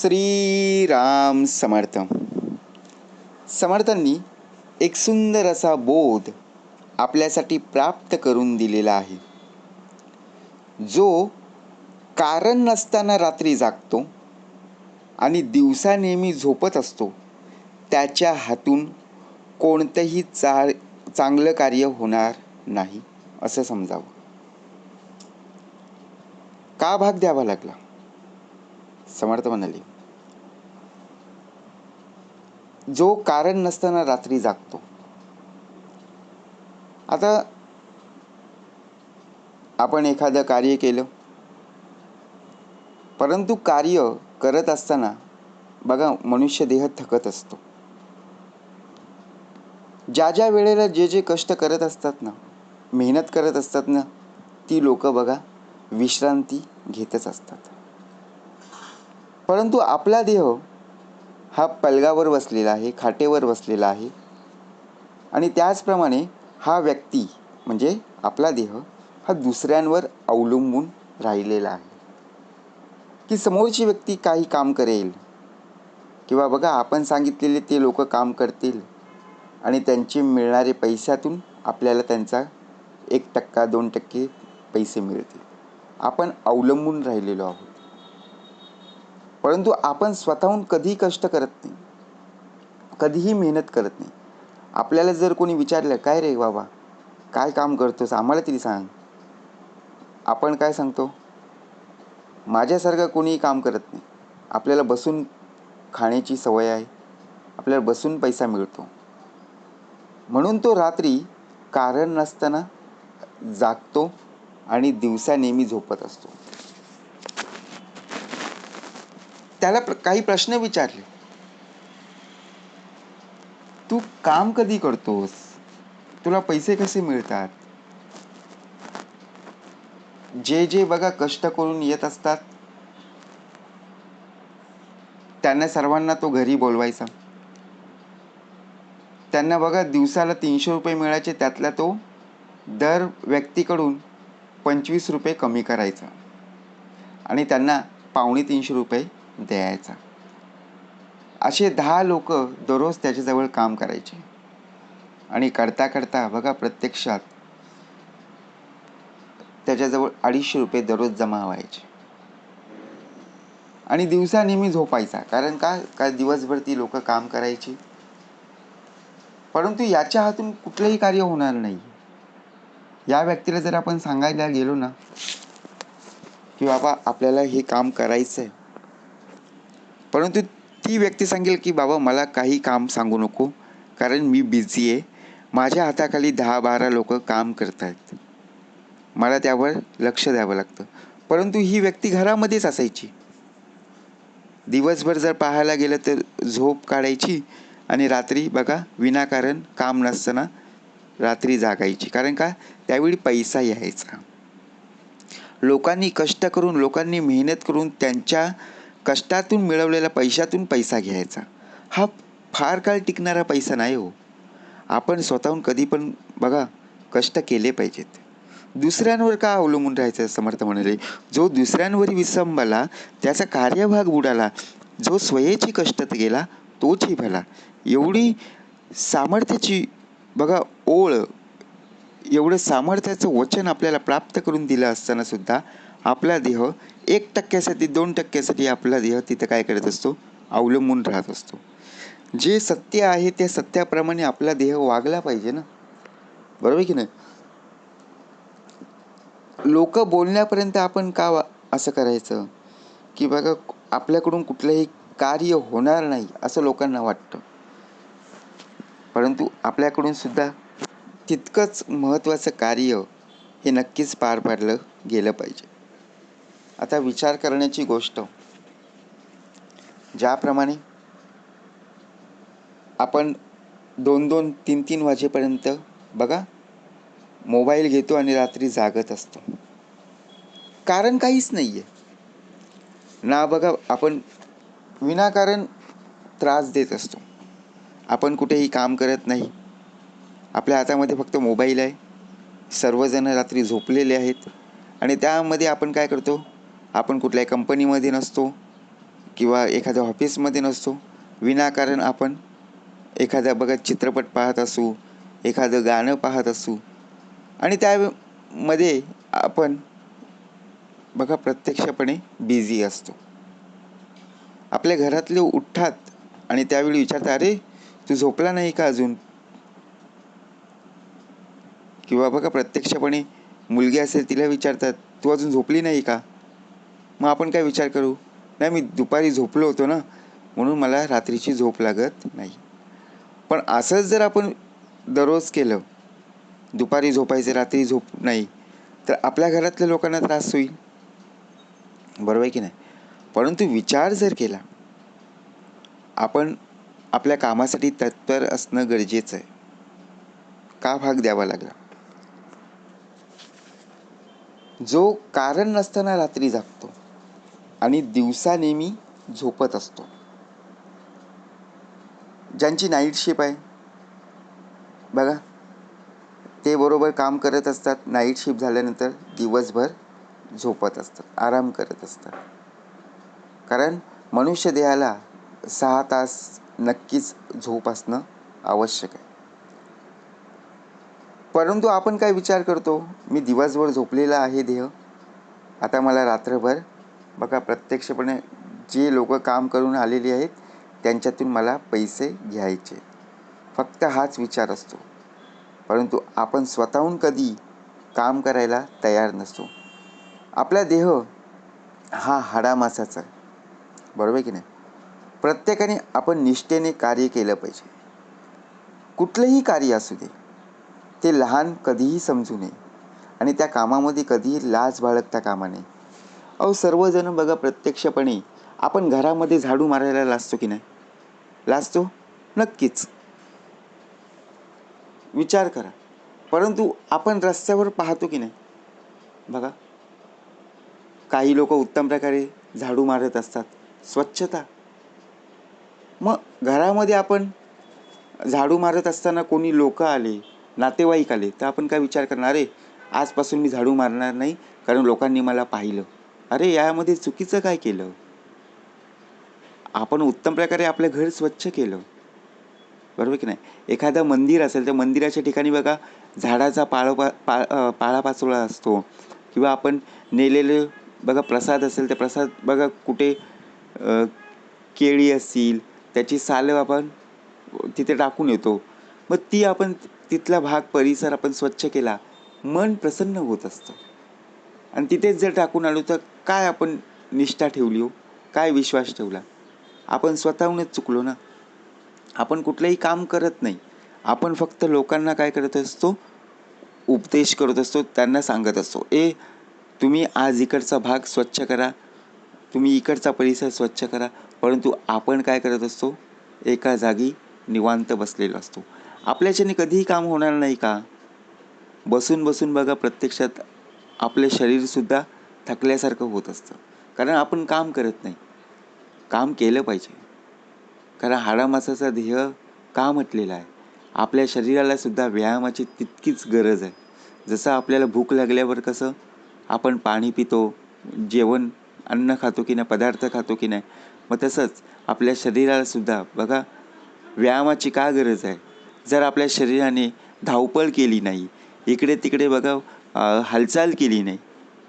श्रीराम समर्थ. समर्थांनी एक सुंदर असा बोध आपल्यासाठी प्राप्त करून दिलेला आहे. जो कारण नसताना रात्री जागतो आणि दिवसा नेहमी झोपत असतो त्याच्या हातून कोणतंही चा चांगलं कार्य होणार नाही असं समजावं. का भाग द्यावा लागला? समर्थ म्हणाले जो कारण नसताना रात्री जागतो. आता आपण एखादं कार्य केलं परंतु कार्य करत असताना बघा मनुष्य देह थकत असतो. ज्या ज्या वेळेला जे जे कष्ट करत असतात ना मेहनत करत असतात ना ती लोक बघा विश्रांती घेतच असतात. परंतु आपला देह हा पलगावर बसलेला आहे खाटेवर बसलेला आहे. आणि त्याचप्रमाणे हा व्यक्ती म्हणजे आपला देह हा दुसऱ्यांवर अवलंबून राहिलेला आहे. की समोरची व्यक्ती काही काम करेल किंवा बघा आपण सांगितलेले ते लोक काम करतील आणि त्यांचे मिळणारे पैशातून आपल्याला त्यांचा एक टक्का दोन टक्के पैसे मिळतील. आपण अवलंबून राहिलेलो आहोत. परंतु आपण स्वतःहून कधीही कष्ट करत नाही. कधीही मेहनत करत नाही. आपल्याला जर कोणी विचारलं काय रे बाबा? काय काम करतोस? आम्हाला तरी सांग. आपण काय सांगतो? माझ्यासारखं कोणीही काम करत नाही. आपल्याला बसून खाण्याची सवय आहे. आपल्याला बसून पैसा मिळतो. म्हणून तो रात्री कारण नसताना जागतो आणि दिवसा नेहमी झोपत असतो. त्याला प्र काही प्रश्न विचारले. तू काम कधी करतोस? तुला पैसे कसे मिळतात? जे जे बघा कष्ट करून येत असतात. त्यांना सर्वांना तो घरी बोलवायचा. त्यांना बघा दिवसाला तीनशे रुपये मिळायचे त्यातला तो दर व्यक्तीकडून पंचवीस रुपये कमी करायचा. आणि त्यांना पावणे तीनशे रुपये द्यायचा. असे दहा लोक दररोज त्याच्याजवळ काम करायचे. आणि करता करता बघा प्रत्यक्षात त्याच्याजवळ अडीचशे रुपये दररोज जमा व्हायचे. आणि दिवसा नेहमी झोपायचा. कारण का? का दिवसभर ती लोक काम करायची? परंतु याच्या हातून कुठलंही कार्य होणार नाही. या व्यक्तीला जर आपण सांगायला गेलो ना की बाबा आपल्याला हे काम करायचं आहे परंतु ती व्यक्ती सांगेल की बाबा मला काही काम सांगू नको कारण मी बिझी आहे. माझ्या हाताखाली दहा बारा लोक काम करत आहेत मला त्यावर लक्ष द्यावं लागतं. परंतु ही व्यक्ती घरामध्येच असायची. दिवसभर जर पाहायला गेलं तर झोप काढायची आणि रात्री बघा विनाकारण काम नसताना रात्री जागायची. कारण का? त्यावेळी पैसा यायचा. लोकांनी कष्ट करून लोकांनी मेहनत करून त्यांच्या कष्टातून मिळवलेल्या पैशातून पैसा घ्यायचा. हा फार काळ टिकणारा पैसा नाही हो. आपण स्वतःहून कधी पण बघा कष्ट केले पाहिजेत. दुसऱ्यांवर का अवलंबून राहायचं समर्थ म्हणाले जो दुसऱ्यांवर विसंबला त्याचा कार्यभाग बुडाला जो स्वयेची कष्टात गेला तोची भला. एवढी सामर्थ्याची बघा ओळ एवढं सामर्थ्याचं वचन आपल्याला प्राप्त करून दिलं असताना सुद्धा आपला देह एक टक्क्यासाठी दोन टक्क्यासाठी आपला देह तिथं काय करत असतो? अवलंबून राहत असतो. जे सत्य आहे त्या सत्याप्रमाणे आपला देह वागला पाहिजे ना? बरोबर की नाही? लोक बोलण्यापर्यंत आपण का असं करायचं? की बघा आपल्याकडून कुठलंही कार्य होणार नाही असं लोकांना वाटतं. परंतु आपल्याकडून सुद्धा तितकंच महत्त्वाचं कार्य हे नक्कीच पार पाडलं गेलं पाहिजे. आता विचार करण्याची गोष्ट. ज्याप्रमाणे आपण दोन दोन तीन तीन वाजेपर्यंत बघा मोबाईल घेतो आणि रात्री जागत असतो. कारण काहीच नाही आहे ना बघा आपण विनाकारण त्रास देत असतो. आपण कुठेही काम करत नाही. आपल्या हातामध्ये फक्त मोबाईल आहे. सर्वजण रात्री झोपलेले आहेत. आणि त्यामध्ये आपण काय करतो? आपण कुठल्याही कंपनीमध्ये नसतो किंवा एखाद्या ऑफिसमध्ये नसतो विनाकारण आपण एखाद्या बघा चित्रपट पाहत असू एखादं गाणं पाहत असू आणि त्यामध्ये आपण बघा प्रत्यक्षपणे बिझी असतो. आपल्या घरातले उठतात आणि त्यावेळी विचारतात अरे तू झोपला नाही का अजून? किंवा बघा प्रत्यक्षपणे मुलगी असेल तिला विचारतात तू अजून झोपली नाही का? मग आपण काय विचार करू? नाही मी दुपारी झोपलो होतो ना म्हणून मला रात्रीची झोप लागत नाही. पण असंच जर आपण दररोज केलं दुपारी झोपायचं रात्री झोप नाही तर आपल्या घरातल्या लोकांना त्रास होईल. बरोबर आहे की नाही? परंतु विचार जर केला आपण आपल्या कामासाठी तत्पर असणं गरजेचं आहे. का भाग द्यावा लागला? जो कारण नसताना रात्री जागतो आणि दिवसा नेहमी झोपत असतो. ज्यांची नाईट शिप आहे बघा. ते बरोबर काम करत असतात नाईट शिफ्ट झाल्यानंतर दिवसभर झोपत असतात आराम करत असतात. कारण मनुष्य देहाला सहा तास नक्कीच झोप असणं आवश्यक आहे. परंतु आपण काय विचार करतो? मी दिवसभर झोपलेला आहे देह. आता मला रात्रभर बघा प्रत्यक्षपणे जे लोक काम करून आलेली आहेत त्यांच्यातून मला पैसे घ्यायचे. फक्त हाच विचार असतो. परंतु आपण स्वतःहून कधी काम करायला तयार नसतो. आपला देह हा हाडामासाचा आहे. बरोबर की नाही? प्रत्येकाने आपण निष्ठेने कार्य केलं पाहिजे. कुठलंही कार्य असू दे ते लहान कधीही समजू नये. आणि त्या कामामध्ये कधीही लाज बाळगता कामा नये. अहो सर्वजण बघा प्रत्यक्षपणे. आपण घरामध्ये झाडू मारायला लाजतो की नाही? लाजतो? नक्कीच. विचार करा. परंतु आपण रस्त्यावर पाहतो की नाही? बघा. काही लोक उत्तम प्रकारे झाडू मारत असतात. स्वच्छता. मग घरामध्ये आपण झाडू मारत असताना कोणी लोक आले नातेवाईक आले तर आपण काय विचार करणार? आहे आजपासून मी झाडू मारणार नाही कारण लोकांनी मला पाहिलं. अरे यामध्ये चुकीचं काय केलं? आपण उत्तम प्रकारे आपलं घर स्वच्छ केलं. बरोबर की नाही? एखादं मंदिर असेल त्या मंदिराच्या ठिकाणी बघा झाडाचा पाळोपा पा पाळापाचोळा असतो. किंवा आपण नेलेले बघा प्रसाद असेल तर प्रसाद बघा कुठे केळी असतील त्याची सालं आपण तिथे टाकून येतो. मग ती आपण तिथला भाग परिसर आपण स्वच्छ केला मन प्रसन्न होत असतं. आणि तिथेच जर टाकून आलो तर काय आपण निष्ठा ठेवली हो? काय विश्वास ठेवला? आपण स्वतःहूनच चुकलो ना? आपण कुठलंही काम करत नाही. आपण फक्त लोकांना काय करत असतो? उपदेश करत असतो त्यांना सांगत असतो. ए तुम्ही आज इकडचा भाग स्वच्छ करा. तुम्ही इकडचा परिसर स्वच्छ करा. परंतु आपण काय करत असतो? एका जागी निवांत बसलेलो असतो. आपल्याच्याने कधीही काम होणार नाही का? बसून बसून बघा प्रत्यक्षात आपले शरीरसुद्धा थकल्यासारखं होत असतं. कारण आपण काम करत नाही. काम केलं पाहिजे. कारण हाडामासाचा ध्येय का म्हटलेला आहे? आपल्या शरीराला सुद्धा व्यायामाची तितकीच गरज आहे. जसं आपल्याला भूक लागल्यावर कसं आपण पाणी पितो जेवण अन्न खातो की नाही पदार्थ खातो की नाही मग तसंच आपल्या शरीराला सुद्धा बघा व्यायामाची का गरज आहे? जर आपल्या शरीराने धावपळ केली नाही इकडे तिकडे बघा हालचाल केली नाही.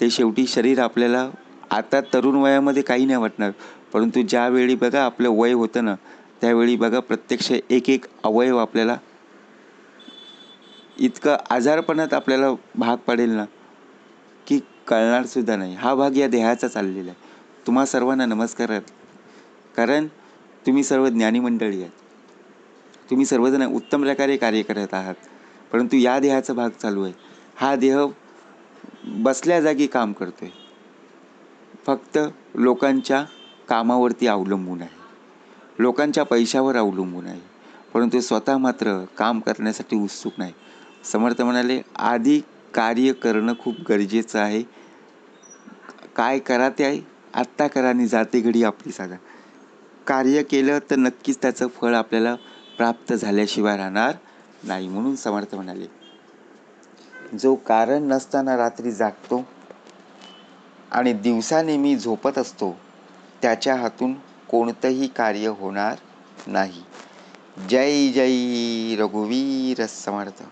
ते शेवटी शरीर आपल्याला आता तरुण वयामध्ये काही नाही वाटणार परंतु ज्यावेळी बघा आपलं वय होतं ना त्यावेळी बघा प्रत्यक्ष एक एक अवयव आपल्याला इतकं आजारपणात आपल्याला भाग पडेल ना की कळणारसुद्धा नाही. हा भाग या देहाचा चाललेला आहे. तुम्हा सर्वांना नमस्कार. आहेत कारण तुम्ही सर्व ज्ञानी मंडळी आहेत. तुम्ही सर्वजण उत्तम प्रकारे कार्य करत आहात. परंतु या देहाचा भाग चालू आहे. हा देह बसल्या जागी काम करतोय. फक्त लोकांच्या कामावरती अवलंबून आहे. लोकांच्या पैशावर अवलंबून आहे. परंतु स्वतः मात्र काम करण्यासाठी उत्सुक नाही. समर्थ म्हणाले आधी कार्य करणं खूप गरजेचं आहे. काय करा ते आहे आत्ता करा आणि जाते घडी आपली साधा. कार्य केलं तर नक्कीच त्याचं फळ आपल्याला प्राप्त झाल्याशिवाय राहणार नाही म्हणून समर्थ म्हणाले. जो कारण नसताना रात्री जागतो आणि दिवसाने मी झोपत असतो त्याच्या हातून कोणतंही कार्य होणार नाही. जय जय रघुवीर समर्थ.